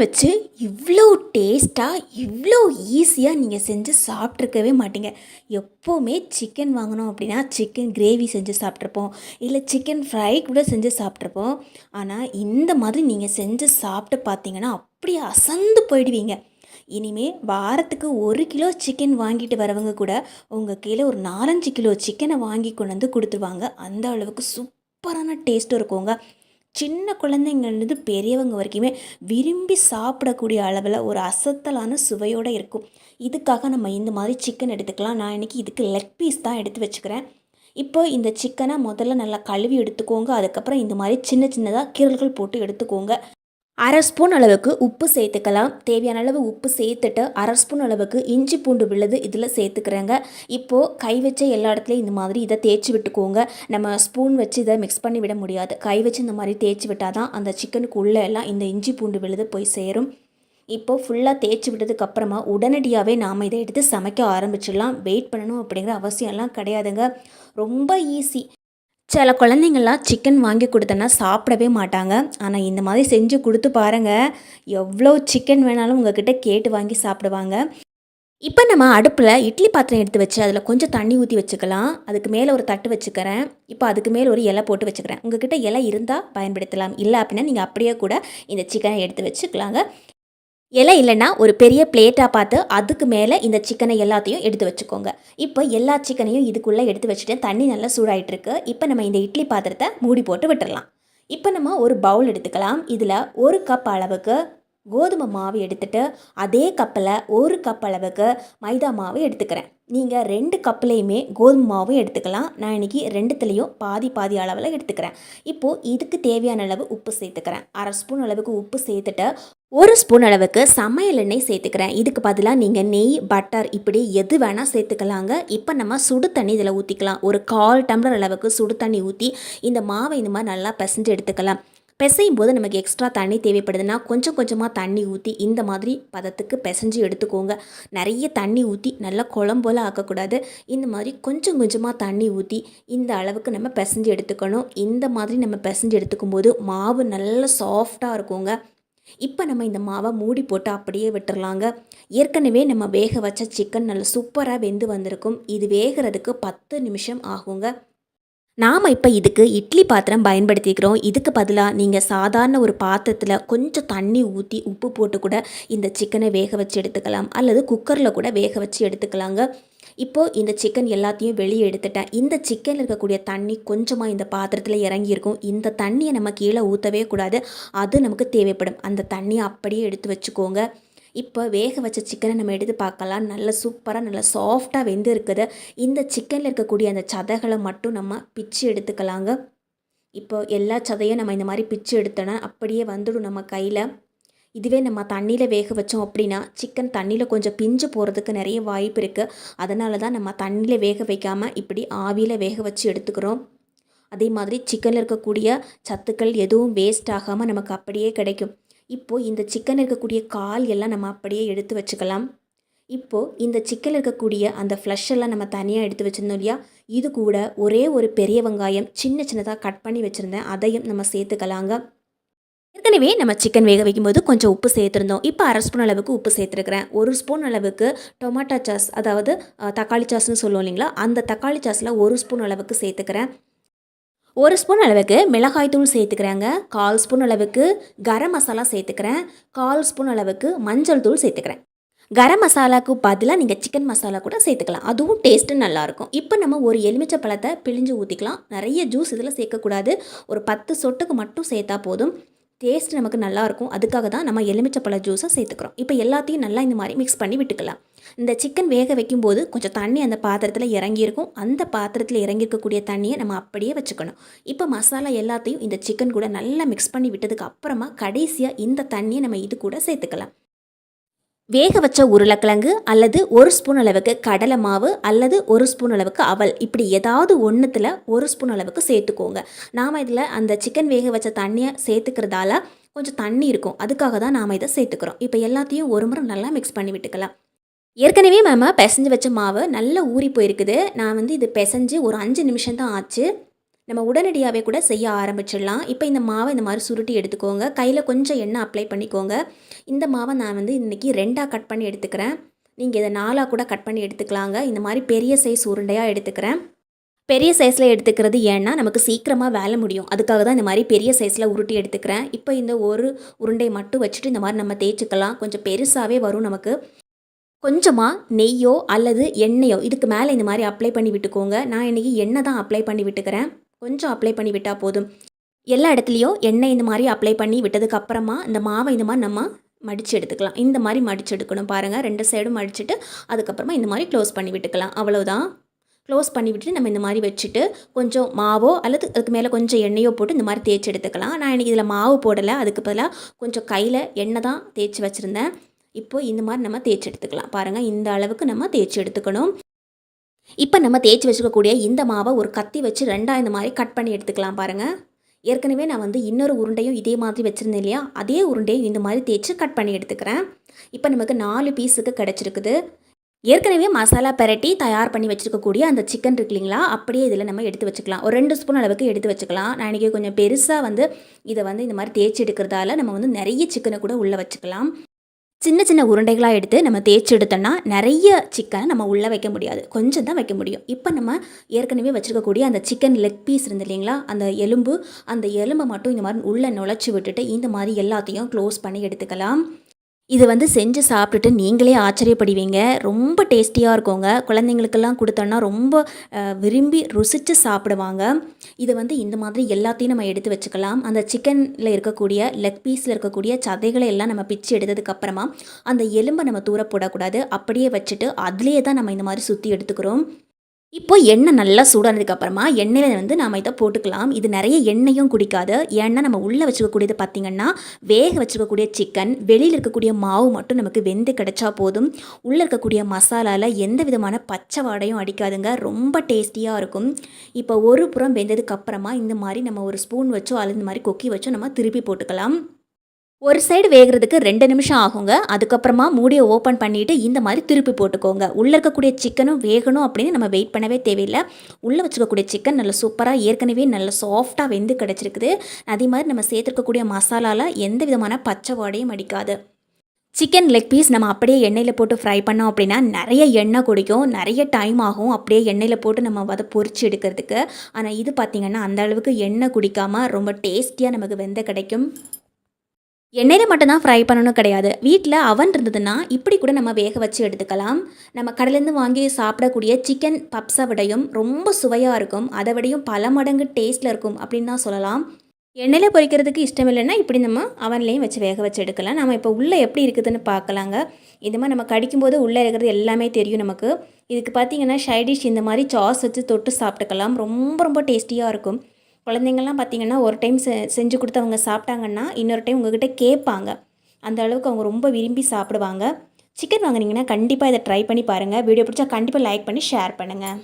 வச்சு இவ்வளோ டேஸ்ட்டாக இவ்வளோ ஈஸியாக நீங்கள் செஞ்சு சாப்பிட்ருக்கவே மாட்டீங்க. எப்போவுமே சிக்கன் வாங்கினோம் அப்படின்னா சிக்கன் கிரேவி செஞ்சு சாப்பிட்ருப்போம் இல்லை சிக்கன் ஃப்ரை கூட செஞ்சு சாப்பிட்ருப்போம் ஆனால் இந்த மாதிரி நீங்கள் செஞ்சு சாப்பிட்டு பார்த்தீங்கன்னா அப்படியே அசந்து போயிடுவீங்க. இனிமே வாரத்துக்கு ஒரு கிலோ சிக்கன் வாங்கிட்டு வரவங்க கூட உங்கள் கீழே ஒரு நாலஞ்சு கிலோ சிக்கனை வாங்கி கொண்டு வந்து கொடுத்துருவாங்க. அந்த அளவுக்கு சூப்பரான டேஸ்ட்டும் இருக்குங்க. சின்ன குழந்தைங்கள்லேருந்து பெரியவங்க வரைக்குமே விரும்பி சாப்பிடக்கூடிய அளவில் ஒரு அசத்தலான சுவையோடு இருக்கும். இதுக்காக நம்ம இந்த மாதிரி சிக்கன் எடுத்துக்கலாம். நான் இன்றைக்கி இதுக்கு லெக் பீஸ் தான் எடுத்து வச்சுக்கிறேன். இப்போ இந்த சிக்கனை முதல்ல நல்லா கழுவி எடுத்துக்கோங்க. அதுக்கப்புறம் இந்த மாதிரி சின்ன சின்னதாக கீரல்கள் போட்டு எடுத்துக்கோங்க. அரை ஸ்பூன் அளவுக்கு உப்பு சேர்த்துக்கலாம். தேவையான அளவு உப்பு சேர்த்துட்டு அரை ஸ்பூன் அளவுக்கு இஞ்சி பூண்டு விழுது இதில் சேர்த்துக்கிறேங்க. இப்போது கை வச்ச எல்லா இடத்துலையும் இந்த மாதிரி இதை தேய்ச்சி விட்டுக்கோங்க. நம்ம ஸ்பூன் வச்சு இதை மிக்ஸ் பண்ணி விட முடியாது. கை வச்சு இந்த மாதிரி தேய்ச்சி விட்டால் தான் அந்த சிக்கனுக்கு உள்ளே எல்லாம் இந்த இஞ்சி பூண்டு விழுது போய் சேரும். இப்போது ஃபுல்லாக தேய்ச்சி விட்டதுக்கப்புறமா உடனடியாகவே நாம் இதை எடுத்து சமைக்க ஆரம்பிச்சிடலாம். வெயிட் பண்ணணும் அப்படிங்கிற அவசியம்லாம் கிடையாதுங்க. ரொம்ப ஈஸி சில குழந்தைங்கள்லாம் சிக்கன் வாங்கி கொடுத்தேன்னா சாப்பிடவே மாட்டாங்க. ஆனால் இந்த மாதிரி செஞ்சு கொடுத்து பாருங்கள் எவ்வளோ சிக்கன் வேணாலும் உங்ககிட்ட கேட்டு வாங்கி சாப்பிடுவாங்க. இப்போ நம்ம அடுப்பில் இட்லி பாத்திரம் எடுத்து வச்சு அதில் கொஞ்சம் தண்ணி ஊற்றி வச்சுக்கலாம். அதுக்கு மேலே ஒரு தட்டு வச்சுக்கிறேன். இப்போ அதுக்கு மேலே ஒரு இலை போட்டு வச்சுக்கிறேன். உங்ககிட்ட இலை இருந்தால் பயன்படுத்தலாம். இல்லை அப்படின்னா நீங்கள் அப்படியே கூட இந்த சிக்கனை எடுத்து வச்சுக்கலாங்க. இலை இல்லைன்னா ஒரு பெரிய பிளேட்டாக பார்த்து அதுக்கு மேலே இந்த சிக்கனை எல்லாத்தையும் எடுத்து வச்சுக்கோங்க. இப்போ எல்லா சிக்கனையும் இதுக்குள்ளே எடுத்து வச்சுட்டு தண்ணி நல்லா சூடாயிட்டு இருக்கு இப்போ நம்ம இந்த இட்லி பாத்திரத்தை மூடி போட்டு விட்டுடலாம் இப்போ நம்ம ஒரு பவுல் எடுத்துக்கலாம். இதில் ஒரு கப் அளவுக்கு கோதுமை மாவு எடுத்துட்டு அதே கப்பில் ஒரு கப் அளவுக்கு மைதா மாவு எடுத்துக்கிறேன். நீங்கள் ரெண்டு கப்புலேயுமே கோதுமை மாவும் எடுத்துக்கலாம். நான் இன்றைக்கி ரெண்டுத்துலேயும் பாதி பாதி அளவில் எடுத்துக்கிறேன். இப்போது இதுக்கு தேவையான அளவு உப்பு சேர்த்துக்கிறேன். அரை ஸ்பூன் அளவுக்கு உப்பு சேர்த்துட்டு ஒரு ஸ்பூன் அளவுக்கு சமையல் எண்ணெய் சேர்த்துக்கிறேன். இதுக்கு பதிலாக நீங்கள் நெய் பட்டர் இப்படி எது வேணால் சேர்த்துக்கலாங்க. இப்போ நம்ம சுடு தண்ணி இதில் ஊற்றிக்கலாம் ஒரு கால் டம்ளர் அளவுக்கு சுடு தண்ணி ஊற்றி இந்த மாவை இந்த மாதிரி நல்லா பிசைஞ்சு எடுத்துக்கலாம். பிசையும் போது நமக்கு எக்ஸ்ட்ரா தண்ணி தேவைப்படுதுன்னா கொஞ்சம் கொஞ்சமாக தண்ணி ஊற்றி இந்த மாதிரி பதத்துக்கு பிசைஞ்சு எடுத்துக்கோங்க. நிறைய தண்ணி ஊற்றி நல்லா குழம்போல ஆக்கக்கூடாது. இந்த மாதிரி கொஞ்சம் கொஞ்சமாக தண்ணி ஊற்றி இந்த அளவுக்கு நம்ம பிசைஞ்சு எடுத்துக்கணும். இந்த மாதிரி நம்ம பிசைஞ்சு எடுத்துக்கும் போது மாவு நல்லா சாஃப்டாக இருக்குங்க. இப்போ நம்ம இந்த மாவை மூடி போட்டு அப்படியே விட்டுறலாங்க. ஏற்கனவே நம்ம வேக வச்ச சிக்கன் நல்லா சூப்பராக வெந்து வந்திருக்கும். இது வேகிறதுக்கு பத்து நிமிஷம் ஆகுங்க. நாம் இப்போ இதுக்கு இட்லி பாத்திரம் பயன்படுத்திக்கிறோம். இதுக்கு பதிலாக நீங்கள் சாதாரண ஒரு பாத்திரத்தில் கொஞ்சம் தண்ணி ஊற்றி உப்பு போட்டு கூட இந்த சிக்கனை வேக வச்சு எடுத்துக்கலாம். அல்லது குக்கரில் கூட வேக வச்சு எடுத்துக்கலாங்க. இப்போது இந்த சிக்கன் எல்லாத்தையும் வெளியே எடுத்துட்டேன். இந்த சிக்கனில் இருக்கக்கூடிய தண்ணி கொஞ்சமாக இந்த பாத்திரத்தில் இறங்கியிருக்கும். இந்த தண்ணியை நம்ம கீழே ஊற்றவே கூடாது. அது நமக்கு தேவைப்படும். அந்த தண்ணியை அப்படியே எடுத்து வச்சுக்கோங்க. இப்போ வேக வச்ச சிக்கனை நம்ம எடுத்து பார்க்கலாம். நல்ல சூப்பராக நல்லா சாஃப்டாக வெந்து இருக்குது. இந்த சிக்கனில் இருக்கக்கூடிய அந்த சதைகளை மட்டும் நம்ம பிச்சு எடுத்துக்கலாங்க. இப்போ எல்லா சதையும் நம்ம இந்த மாதிரி பிச்சு எடுத்தோன்னா அப்படியே வந்துடும் நம்ம கையில். இதுவே நம்ம தண்ணியில் வேக வச்சோம் அப்படின்னா சிக்கன் தண்ணியில் கொஞ்சம் பிஞ்சு போகிறதுக்கு நிறைய வாய்ப்பு இருக்குது அதனால தான் நம்ம தண்ணியில் வேக வைக்காமல் இப்படி ஆவியில் வேக வச்சு எடுத்துக்கிறோம். அதே மாதிரி சிக்கனில் இருக்கக்கூடிய சத்துக்கள் எதுவும் வேஸ்ட் ஆகாமல் நமக்கு அப்படியே கிடைக்கும். இப்போது இந்த சிக்கன் இருக்கக்கூடிய கால் எல்லாம் நம்ம அப்படியே எடுத்து வச்சுக்கலாம். இப்போது இந்த சிக்கன் இருக்கக்கூடிய அந்த ஃப்ளஷ் எல்லாம் நம்ம தனியாக எடுத்து வச்சுருந்தோம் இல்லையா? இது கூட ஒரே ஒரு பெரிய வெங்காயம் சின்ன சின்னதாக கட் பண்ணி வச்சுருந்தேன். அதையும் நம்ம சேர்த்துக்கலாங்க. ஏற்கனவே நம்ம சிக்கன் வேக வைக்கும்போது கொஞ்சம் உப்பு சேர்த்துருந்தோம். இப்போ அரை ஸ்பூன் அளவுக்கு உப்பு சேர்த்துருக்கிறேன். ஒரு ஸ்பூன் அளவுக்கு டொமாட்டோ சாஸ் அதாவது தக்காளி சாஸ்னு சொல்லுவோம் இல்லைங்களா? அந்த தக்காளி சாஸில் ஒரு ஸ்பூன் அளவுக்கு சேர்த்துக்கிறேன். ஒரு ஸ்பூன் அளவுக்கு மிளகாய் தூள் சேர்த்துக்கிறேங்க. கால் ஸ்பூன் அளவுக்கு கரம் மசாலா சேர்த்துக்கிறேன். கால் ஸ்பூன் அளவுக்கு மஞ்சள் தூள் சேர்த்துக்கிறேன். கரம் மசாலாவுக்கு பதிலாக நீங்கள் சிக்கன் மசாலா கூட சேர்த்துக்கலாம். அதுவும் டேஸ்ட்டு நல்லாயிருக்கும். இப்போ நம்ம ஒரு எலுமிச்சை பழத்தை பிழிஞ்சு ஊற்றிக்கலாம் நிறைய ஜூஸ் இதில் சேர்க்கக்கூடாது. ஒரு பத்து சொட்டுக்கு மட்டும் சேர்த்தா போதும். டேஸ்ட் நமக்கு நல்லாயிருக்கும். அதுக்காக தான் நம்ம எலுமிச்சப்பழ ஜூஸை சேர்த்துக்கிறோம். இப்போ எல்லாத்தையும் நல்லா இந்த மாதிரி மிக்ஸ் பண்ணி விட்டுக்கலாம். இந்த சிக்கன் வேக வைக்கும்போது கொஞ்சம் தண்ணி அந்த பாத்திரத்தில் இறங்கியிருக்கும். அந்த பாத்திரத்தில் இறங்கியிருக்கக்கூடிய தண்ணியை நம்ம அப்படியே வச்சுக்கணும். இப்போ மசாலா எல்லாத்தையும் இந்த சிக்கன் கூட நல்லா மிக்ஸ் பண்ணி விட்டதுக்கு அப்புறமா கடைசியாக இந்த தண்ணியை நம்ம இது கூட சேர்த்துக்கலாம். வேக வச்ச உருளைக்கிழங்கு அல்லது ஒரு ஸ்பூன் அளவுக்கு கடலை மாவு அல்லது ஒரு ஸ்பூன் அளவுக்கு அவல். இப்படி ஏதாவது ஒன்றுத்தில் ஒரு ஸ்பூன் அளவுக்கு சேர்த்துக்கோங்க. நாம் இதில் அந்த சிக்கன் வேக வச்ச தண்ணியை சேர்த்துக்கிறதால கொஞ்சம் தண்ணி இருக்கும். அதுக்காக தான் நாம் இதை சேர்த்துக்கிறோம். இப்போ எல்லாத்தையும் ஒரு முறை நல்லா மிக்ஸ் பண்ணி விட்டுக்கலாம். ஏற்கனவே மேம பிசைஞ்சு வச்ச மாவு நல்லா ஊறி போயிருக்குது. நான் வந்து இது பிசைஞ்சு ஒரு அஞ்சு நிமிஷம் தான் ஆச்சு. நம்ம உடனடியாகவே கூட செய்ய ஆரம்பிச்சிடலாம். இப்போ இந்த மாவை இந்த மாதிரி சுருட்டி எடுத்துக்கோங்க. கையில் கொஞ்சம் எண்ணெய் அப்ளை பண்ணிக்கோங்க. இந்த மாவை நான் வந்து இன்றைக்கி ரெண்டாக கட் பண்ணி எடுத்துக்கிறேன். நீங்கள் இதை நாலாக கூட கட் பண்ணி எடுத்துக்கலாங்க. இந்த மாதிரி பெரிய சைஸ் உருண்டையாக எடுத்துக்கிறேன். பெரிய சைஸில் எடுத்துக்கிறது ஏன்னா நமக்கு சீக்கிரமாக வேலை முடியும். அதுக்காக தான் இந்த மாதிரி பெரிய சைஸில் உருட்டி எடுத்துக்கிறேன். இப்போ இந்த ஒரு உருண்டையை மட்டும் வச்சுட்டு இந்த மாதிரி நம்ம தேய்ச்சிக்கலாம். கொஞ்சம் பெருசாகவே வரும் நமக்கு. கொஞ்சமாக நெய்யோ அல்லது எண்ணெயோ இதுக்கு மேலே இந்த மாதிரி அப்ளை பண்ணி விட்டுக்கோங்க. நான் இன்றைக்கி எண்ணெய் தான் அப்ளை பண்ணி விட்டுக்கிறேன். கொஞ்சம் அப்ளை பண்ணி விட்டால் போதும். எல்லா இடத்துலையும் எண்ணெய் இந்த மாதிரி அப்ளை பண்ணி விட்டதுக்கு அப்புறமா இந்த மாவை இந்த மாதிரி நம்ம மடித்து எடுத்துக்கலாம். இந்த மாதிரி மடித்து எடுக்கணும் பாருங்கள் ரெண்டு சைடும் மடிச்சுட்டு அதுக்கப்புறமா இந்த மாதிரி க்ளோஸ் பண்ணி விட்டுக்கலாம். அவ்வளோதான் க்ளோஸ் பண்ணி விட்டுட்டு நம்ம இந்த மாதிரி வச்சுட்டு கொஞ்சம் மாவோ அல்லது அதுக்கு மேலே கொஞ்சம் எண்ணெயோ போட்டு இந்த மாதிரி தேய்ச்சி எடுத்துக்கலாம். நான் இன்றைக்கி இதில் மாவு போடலை. அதுக்கு பதிலாக கொஞ்சம் கையில் எண்ணெய் தான் தேய்ச்சி வச்சுருந்தேன். இப்போது இந்த மாதிரி நம்ம தேய்ச்சி எடுத்துக்கலாம். பாருங்கள் இந்த அளவுக்கு நம்ம தேய்ச்சி எடுத்துக்கணும். இப்போ நம்ம தேய்ச்சி வச்சுக்கக்கூடிய இந்த மாவை ஒரு கத்தி வச்சு ரெண்டாக இந்த மாதிரி கட் பண்ணி எடுத்துக்கலாம் பாருங்கள் ஏற்கனவே நான் வந்து இன்னொரு உருண்டையும் இதே மாதிரி வச்சுருந்தேன் இல்லையா? அதே உருண்டையும் இந்த மாதிரி தேய்ச்சி கட் பண்ணி எடுத்துக்கிறேன். இப்போ நமக்கு நாலு பீஸுக்கு கிடச்சிருக்குது. ஏற்கனவே மசாலா பெரட்டி தயார் பண்ணி வச்சுருக்கக்கூடிய அந்த சிக்கன் இருக்கு இல்லைங்களா? அப்படியே இதில் நம்ம எடுத்து வச்சுக்கலாம். ஒரு ரெண்டு ஸ்பூன் அளவுக்கு எடுத்து வச்சுக்கலாம். நான் இன்றைக்கி கொஞ்சம் பெருசாக வந்து இதை வந்து இந்த மாதிரி தேய்ச்சி எடுக்கிறதால நம்ம வந்து நிறைய சிக்கனை கூட உள்ளே வச்சுக்கலாம். சின்ன சின்ன உருண்டைகளாக எடுத்து நம்ம தேய்ச்சி எடுத்தோம்னா நிறைய சிக்கனை நம்ம உள்ளே வைக்க முடியாது. கொஞ்சம் தான் வைக்க முடியும். இப்போ நம்ம ஏற்கனவே வச்சுருக்கக்கூடிய அந்த சிக்கன் லெக் பீஸ் இருந்து இல்லைங்களா? அந்த எலும்பு அந்த எலும்பை மட்டும் இந்த மாதிரி உள்ளே நுழைச்சி விட்டுட்டு இந்த மாதிரி எல்லாத்தையும் க்ளோஸ் பண்ணி எடுத்துக்கலாம். இது வந்து செஞ்சு சாப்பிட்டுட்டு நீங்களே ஆச்சரியப்படுவீங்க. ரொம்ப டேஸ்டியாக இருக்குங்க. குழந்தைங்களுக்கெல்லாம் கொடுத்தோன்னா ரொம்ப விரும்பி ருசித்து சாப்பிடுவாங்க. இதை வந்து இந்த மாதிரி எல்லாத்தையும் நம்ம எடுத்து வச்சுக்கலாம். அந்த சிக்கனில் இருக்கக்கூடிய லெக் பீஸில் இருக்கக்கூடிய சதைகளை எல்லாம் நம்ம பிச்சு எடுத்ததுக்கப்புறமா அந்த எலும்பை நம்ம தூர போடக்கூடாது. அப்படியே வச்சுட்டு அதுலேயே தான் நம்ம இந்த மாதிரி சுற்றி எடுத்துக்கிறோம். இப்போ எண்ணெய் நல்லா சூடானதுக்கு அப்புறமா எண்ணெயில் வந்து நாம் இதை போட்டுக்கலாம். இது நிறைய எண்ணெயும் குடிக்காது. ஏன்னா நம்ம உள்ளே வச்சுக்கக்கூடியது பார்த்திங்கன்னா வேக வச்சுக்கக்கூடிய சிக்கன் வெளியில் இருக்கக்கூடிய மாவு மட்டும் நமக்கு வெந்து கிடைச்சா போதும். உள்ளே இருக்கக்கூடிய மசாலாவில் எந்த விதமான பச்சை வாடையும் அடிக்காதுங்க. ரொம்ப டேஸ்டியாக இருக்கும். இப்போ ஒரு புறம் வெந்ததுக்கு அப்புறமா இந்த மாதிரி நம்ம ஒரு ஸ்பூன் வச்சோ அல்லது இந்த மாதிரி கொக்கி வச்சோ நம்ம திருப்பி போட்டுக்கலாம். ஒரு சைடு வேகிறதுக்கு ரெண்டு நிமிஷம் ஆகுங்க. அதுக்கப்புறமா மூடியை ஓப்பன் பண்ணிவிட்டு இந்த மாதிரி திருப்பி போட்டுக்கோங்க. உள்ளே இருக்கக்கூடிய சிக்கனும் வேகணும் அப்படின்னு நம்ம வெயிட் பண்ணவே தேவையில்லை. உள்ளே வச்சுக்கக்கூடிய சிக்கன் நல்ல சூப்பராக ஏற்கனவே நல்ல சாஃப்டாக வெந்து கிடச்சிருக்குது. அதே மாதிரி நம்ம சேர்த்துருக்கக்கூடிய மசாலாவில் எந்த விதமான பச்சை வாடையும் அடிக்காது. சிக்கன் லெக் பீஸ் நம்ம அப்படியே எண்ணெயில் போட்டு ஃப்ரை பண்ணோம் அப்படின்னா நிறைய எண்ணெய் குடிக்கும். நிறைய டைம் ஆகும் அப்படியே எண்ணெயில் போட்டு நம்ம அதை பொறிச்சு எடுக்கிறதுக்கு. ஆனால் இது பார்த்திங்கன்னா அந்த அளவுக்கு எண்ணெய் குடிக்காமல் ரொம்ப டேஸ்டியாக நமக்கு வெந்த கிடைக்கும். எண்ணெயில் மட்டும்தான் ஃப்ரை பண்ணணும் கிடையாது. வீட்டில் அவன் இருந்ததுன்னா இப்படி கூட நம்ம வேக வச்சு எடுத்துக்கலாம். நம்ம கடையிலேருந்து வாங்கி சாப்பிடக்கூடிய சிக்கன் பப்ஸை விடையும் ரொம்ப சுவையாக இருக்கும். அதை விடையும் பல மடங்கு டேஸ்ட்டில் இருக்கும் அப்படின்னு தான் சொல்லலாம். எண்ணெயில் பொரிக்கிறதுக்கு இஷ்டம் இல்லைன்னா இப்படி நம்ம அவன்லேயும் வச்சு வேக வச்சு எடுக்கலாம். நம்ம இப்போ உள்ளே எப்படி இருக்குதுன்னு பார்க்கலாங்க. இது மாதிரி நம்ம கடிக்கும்போது உள்ளே இருக்கிறது எல்லாமே தெரியும் நமக்கு. இதுக்கு பார்த்தீங்கன்னா ஷைடிஷ் இந்த மாதிரி சாஸ் வச்சு தொட்டு சாப்பிட்டுக்கலாம். ரொம்ப ரொம்ப டேஸ்டியாக இருக்கும். குழந்தைங்கள்லாம் பார்த்தீங்கன்னா ஒரு டைம் செ செஞ்சு கொடுத்து அவங்க சாப்பிட்டாங்கன்னா இன்னொரு டைம் உங்ககிட்ட கேட்பாங்க. அந்த அளவுக்கு அவங்க ரொம்ப விரும்பி சாப்பிடுவாங்க. சிக்கன் வாங்குனீங்கன்னா கண்டிப்பாக இதை ட்ரை பண்ணி பாருங்கள் வீடியோ பிடிச்சா கண்டிப்பாக லைக் பண்ணி ஷேர் பண்ணுங்கள்